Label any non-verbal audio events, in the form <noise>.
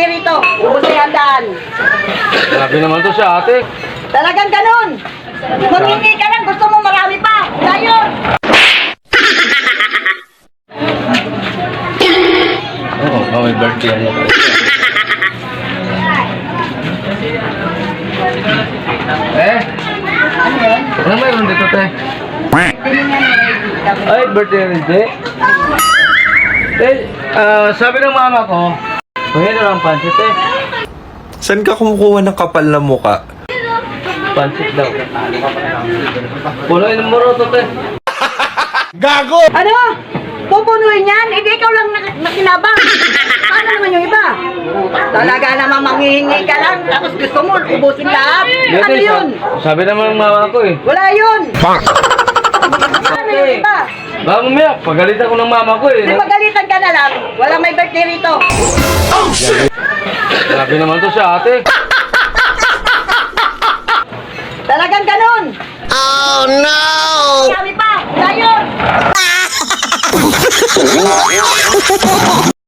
birthday rito. Ubus na yung daan. Grabe naman to siya, ate. Talagang ganun. Mamingi ka lang, gusto mo marami pa. Ngayon. Oo, oh, may birthday niya. eh? Ano mayroon dito, te? Ay, birthday rin, te. Eh, ah, sabi ng mama ko, Na lang pansit, eh. Saan ka kumukuha ng kapal na muka? Pansit daw. Punuin mo ro to, te. Ano? Pupunuin yan? Hindi ikaw lang nak- nakinabang. Paano naman yung iba? Talaga naman manghihingi ka lang, tapos gusto mo ubusin lahat. Dito, Ano sa- yun? Sabi naman ng mama ko, eh. Wala yun. Ano yung iba? Baka mamaya, pagalitan ko ng mama ko, eh. Di magalitan ka na lang birthday rito. Oh, shit! Grabe naman to si ate. Talagang ganun. Oh, no! Sabi pa, tayo! <laughs>